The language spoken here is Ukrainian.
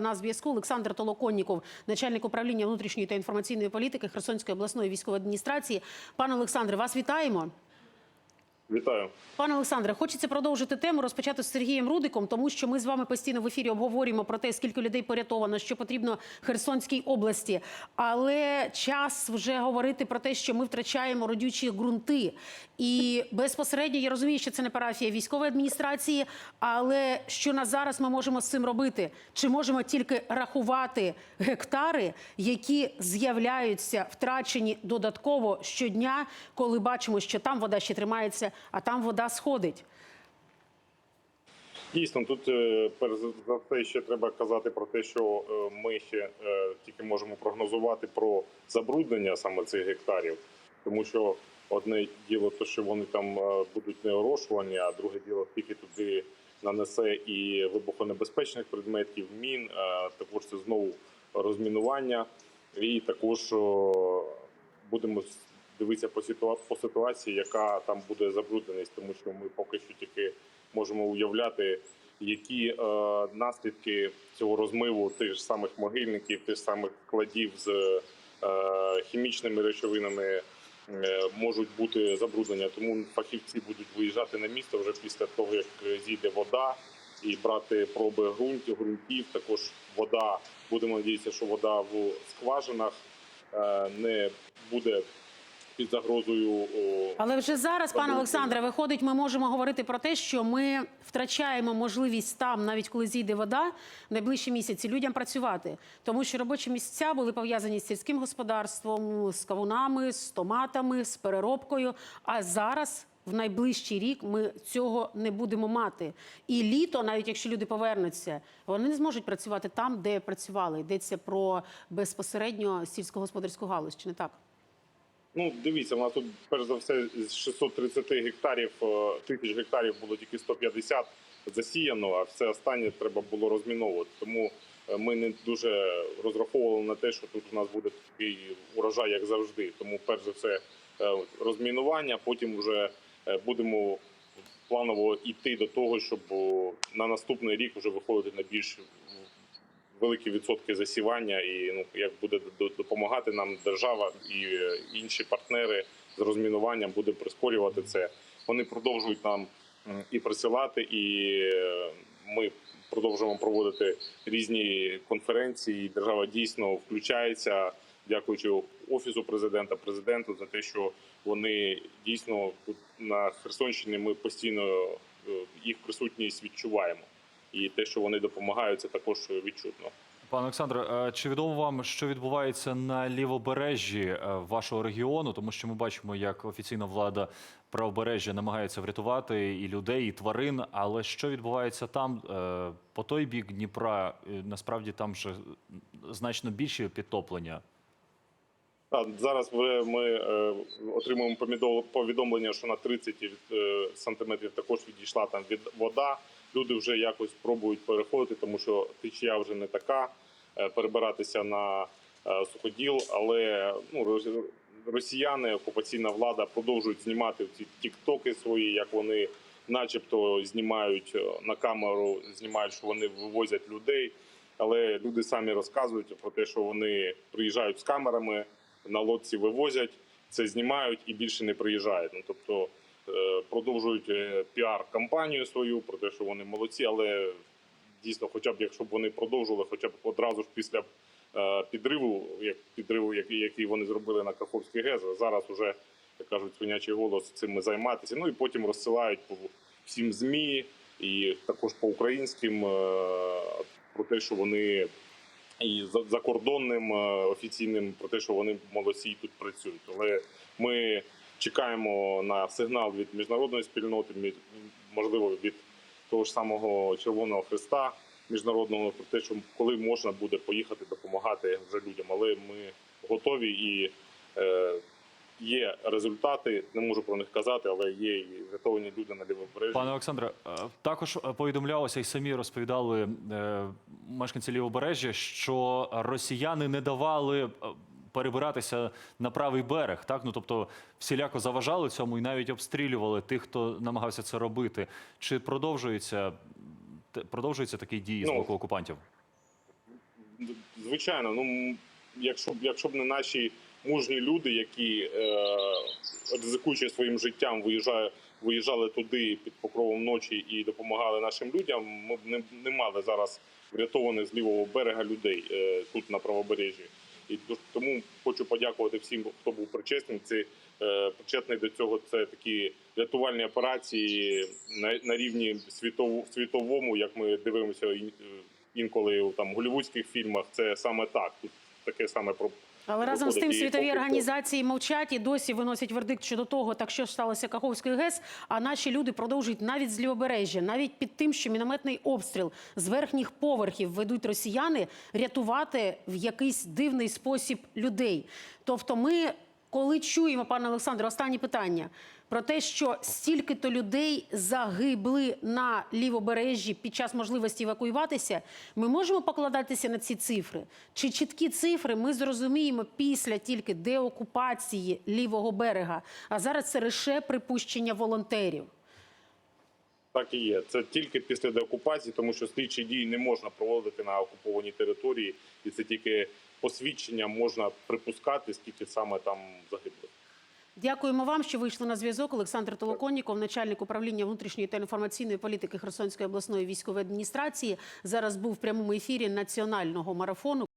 на зв'язку Олександр Толоконніков, начальник управління внутрішньої та інформаційної політики Херсонської обласної військової адміністрації. Пане Олександре, вас вітаємо. Вітаю. Пане Олександре, хочеться продовжити тему розпочати з Сергієм Рудиком, тому що ми з вами постійно в ефірі обговорюємо про те, скільки людей порятовано, що потрібно Херсонській області. Але час вже говорити про те, що ми втрачаємо родючі ґрунти. І безпосередньо я розумію, що це не парафія військової адміністрації, але що на зараз ми можемо з цим робити? Чи можемо тільки рахувати гектари, які з'являються втрачені додатково щодня, коли бачимо, що там вода ще тримається, а там вода сходить? Дійсно, тут е, перш за все ще треба казати про те, що е, ми ще е, тільки можемо прогнозувати про забруднення саме цих гектарів, тому що одне діло, то що вони там будуть не орошувані, а друге діло, скільки туди нанесе і вибухонебезпечних предметів, мін, також це знову розмінування, і також будемо дивитися по ситуа- по ситуації, яка там буде забрудненість, тому що ми поки що тільки можемо уявляти, які е, наслідки цього розмиву тих ж самих могильників, тих самих складів з е, хімічними речовинами е, можуть бути забруднення. Тому фахівці будуть виїжджати на місто вже після того, як зійде вода, і брати проби ґрунтів, ґрунтів. Також вода. Будемо надіятися, що вода в скважинах е, не буде під загрозою. о, Але вже зараз, пане. Олександре, виходить, ми можемо говорити про те, що ми втрачаємо можливість там, навіть коли зійде вода, в найближчі місяці людям працювати, тому що робочі місця були пов'язані з сільським господарством, з кавунами, з томатами, з переробкою. А зараз. В найближчий рік ми цього не будемо мати. І літо, навіть якщо люди повернуться, вони не зможуть працювати там, де працювали. Йдеться про безпосередньо сільськогосподарську галузь, чи не так? Ну, дивіться, у нас тут перш за все з 630 гектарів, е, тисяч гектарів було тільки 150 засіяно, а все останнє треба було розміновувати. Тому е, ми не дуже розраховували на те, що тут у нас буде такий урожай, як завжди. Тому, перш за все, е, розмінування. Потім вже будемо планово йти до того, щоб на наступний рік вже виходити на більш великі відсотки засівання, і ну як буде до- допомагати нам держава і е, інші партнери з розмінуванням, буде прискорювати це. Вони продовжують нам і присилати, і е, ми продовжуємо проводити різні конференції. Держава дійсно включається, дякуючи офісу президента, президенту за те, що вони дійсно тут на Херсонщині. Ми постійно е, їх присутність відчуваємо. І те, що вони допомагають, це також відчутно. Пане Олександре, е, чи відомо вам, що відбувається на лівобережжі е, вашого регіону? Тому що ми бачимо, як офіційна влада правобережжя намагається врятувати і людей, і тварин. Але що відбувається там е, по той бік Дніпра? Насправді там же значно більше підтоплення. А зараз вже ми отримуємо повідомлення, що на 30 е, сантиметрів також відійшла там від вода. Люди вже якось пробують переходити, тому що течія вже не така. е, перебиратися на е, суходіл, але ну росіяни, окупаційна влада продовжують знімати ці тіктоки свої, як вони, начебто, знімають е, на камеру, знімають, що вони вивозять людей. Але люди самі розказують про те, що вони приїжджають з камерами, на лодці вивозять, це знімають і більше не приїжджають. Ну тобто продовжують е, піар-кампанію свою про те, що вони молодці, але дійсно, хоча б якщо б вони продовжували, хоча б одразу ж після е, підриву, як підриву, який, вони зробили на Каховський ГЕС, зараз уже як кажуть свинячий голос цим займатися. Ну і потім розсилають по всім змі і також по українським е, про те, що вони і закордонним е, офіційним про те, що вони молодці тут працюють. Але ми чекаємо на сигнал від міжнародної спільноти, можливо, від того ж самого Червоного Христа міжнародного про те, що коли можна буде поїхати допомагати вже людям. Але ми готові і е, є результати. Не можу про них казати, але є і врятовані люди на лівобережжі. Пане Олександре, е, також повідомлялося і самі розповідали е, мешканці лівобережжя, що росіяни не давали. Перебиратися на правий берег, так ну тобто всіляко заважали цьому і навіть обстрілювали тих, хто намагався це робити. Чи продовжується продовжується такі дії з Ну, боку окупантів? звичайно, ну якщо б якщо б не наші мужні люди, які е, ризикуючи своїм життям, виїжджали, виїжджали туди під покровом ночі і допомагали нашим людям, ми б не, не мали зараз врятованих з лівого берега людей е, тут на правобережжі. І тому хочу подякувати всім, хто був причетний. Це е, причетний до цього. Це такі рятувальні операції на, рівні світов, світовому, як ми дивимося е, інколи у там голівудських фільмах. Це саме так. Тут таке саме про Але разом з тим світові організації мовчать і досі виносять вердикт щодо того, так що ж сталося Каховської ГЕС. А наші люди продовжують навіть з лівобережжя, навіть під тим, що мінометний обстріл з верхніх поверхів ведуть росіяни, рятувати в якийсь дивний спосіб людей. Тобто, ми, коли чуємо, пане Олександре, останнє питання про те, що стільки-то людей загибли на лівобережжі під час можливості евакуюватися, ми можемо покладатися на ці цифри? Чи чіткі цифри ми зрозуміємо після тільки деокупації лівого берега? А зараз це лише припущення волонтерів. Так і є. Це тільки після деокупації, тому що слідчі дії не можна проводити на окупованій території, і це тільки посвідчення можна припускати, скільки саме там загиблих. Дякуємо вам, що вийшли на зв'язок. Олександр Толоконніков, начальник управління внутрішньої та інформаційної політики Херсонської обласної військової адміністрації, зараз був в прямому ефірі національного марафону.